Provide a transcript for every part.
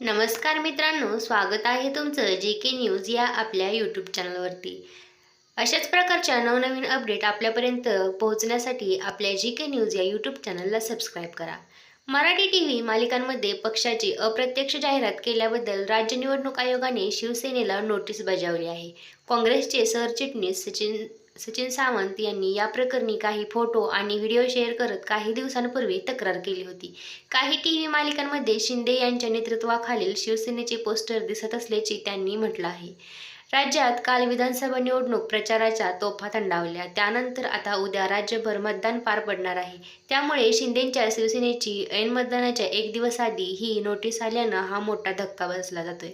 नमस्कार मित्रांनो स्वागत आहे तुमचं जे के न्यूज या आपल्या यूट्यूब चॅनलवरती. अशाच प्रकारच्या नवनवीन अपडेट आपल्यापर्यंत पोहोचण्यासाठी आपल्या जी के न्यूज या यूट्यूब चॅनलला सबस्क्राईब करा. मराठी टी व्ही मालिकांमध्ये पक्षाची अप्रत्यक्ष जाहिरात केल्याबद्दल राज्य निवडणूक आयोगाने शिवसेनेला नोटीस बजावली आहे. काँग्रेसचे सरचिटणीस सचिन सचिन सावंत यांनी या प्रकरणी काही फोटो आणि व्हिडिओ शेअर करत काही दिवसांपूर्वी तक्रार केली होती. काही टी व्ही मालिकांमध्ये शिंदे यांच्या नेतृत्वाखालील शिवसेनेचे पोस्टर दिसत असल्याचे त्यांनी म्हटलं आहे. राज्यात काल विधानसभा निवडणूक प्रचाराच्या तोफा थंडावल्या. त्यानंतर आता उद्या राज्यभर मतदान पार पडणार आहे. त्यामुळे शिंदेच्या शिवसेनेची ऐन मतदानाच्या एक दिवस आधी ही नोटीस आल्यानं हा मोठा धक्का बसला जातोय.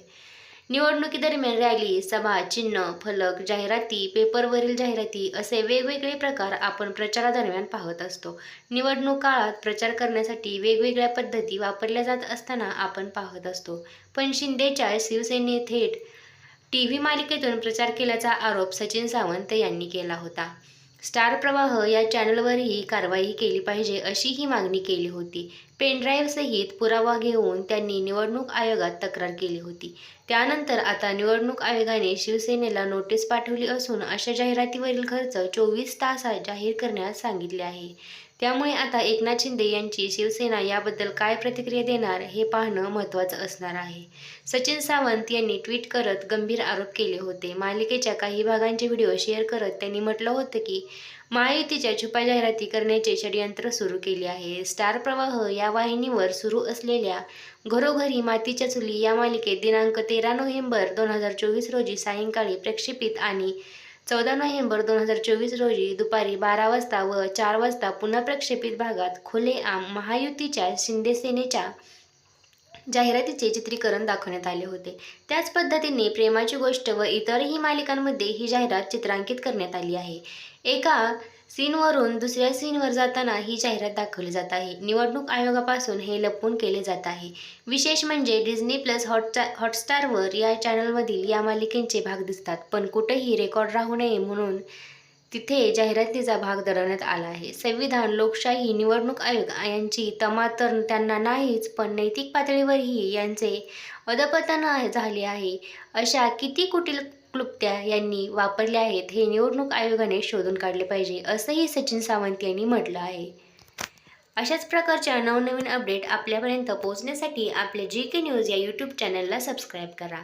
निवडणुकीदरम्यान रॅली सभा चिन्ह फलक जाहिराती पेपरवरील जाहिराती असे वेगवेगळे प्रकार आपण प्रचारादरम्यान पाहत असतो. निवडणूक काळात प्रचार करण्यासाठी वेगवेगळ्या पद्धती वापरल्या जात असताना आपण पाहत असतो. पण शिंदेच्या शिवसेने थेट टी व्ही मालिकेतून प्रचार केल्याचा आरोप सचिन सावंत यांनी केला होता. स्टार प्रवाह या चॅनलवरही कारवाई केली पाहिजे अशी ही मागणी केली होती. पेनड्राईव्हसहित पुरावा घेऊन त्यांनी निवडणूक आयोगात तक्रार केली होती. त्यानंतर आता निवडणूक आयोगाने शिवसेनेला नोटीस पाठवली असून अशा जाहिरातीवरील खर्च चोवीस तासात जाहीर करण्यास सांगितले आहे. त्यामुळे आता एकनाथ शिंदे यांची शिवसेना याबद्दल काय प्रतिक्रिया देणार हे पाहणं महत्त्वाचं असणार आहे. सचिन सावंत यांनी ट्विट करत गंभीर आरोप केले होते. मालिकेच्या काही भागांचे व्हिडिओ शेअर करत त्यांनी म्हटलं होतं की महायुतीच्या छुपा जाहिराती करण्याचे षडयंत्र सुरू केले आहे. स्टार प्रवाह या वाहिनीवर सुरू असलेल्या घरोघरी मातीच्या चुली या मालिकेत दिनांक तेरा नोव्हेंबर दोन हजार चोवीस रोजी सायंकाळी प्रक्षेपित आणि चौदा नोव्हेंबर दोन हजार चोवीस रोजी दुपारी बारा वाजता व चार वाजता पुन्हा प्रक्षेपित भागात खुलेआम महायुतीच्या शिंदेसेनेच्या जाहिरातीचे चित्रीकरण दाखवण्यात आले होते. त्याच पद्धतीने प्रेमाची गोष्ट व इतरही मालिकांमध्ये ही जाहिरात चित्रांकित करण्यात आली आहे. एका सीनवरून दुसऱ्या सीनवर जाताना ही जाहिरात दाखवली जात आहे. निवडणूक आयोगापासून हे लपवून केले जात आहे. विशेष म्हणजे डिझनी प्लस हॉटस्टार हॉटस्टारवर या चॅनलमधील या मालिकेंचे भाग दिसतात. पण कुठेही रेकॉर्ड राहू नये म्हणून तिथे जाहिरातीचा भाग दडवण्यात आला आहे. संविधान लोकशाही निवडणूक आयोग यांची तमा तर त्यांना नाहीच पण नैतिक पातळीवरही यांचे अधपतन झाले आहे. अशा किती कुटील क्लुप्त्या यांनी वापरल्या आहेत हे निवडणूक आयोगाने शोधून काढले पाहिजे असंही सचिन सावंत यांनी म्हटलं आहे. अशाच प्रकारच्या नवनवीन अपडेट आपल्यापर्यंत पोहोचण्यासाठी आपले जी के न्यूज या यूट्यूब चॅनलला सबस्क्राईब करा.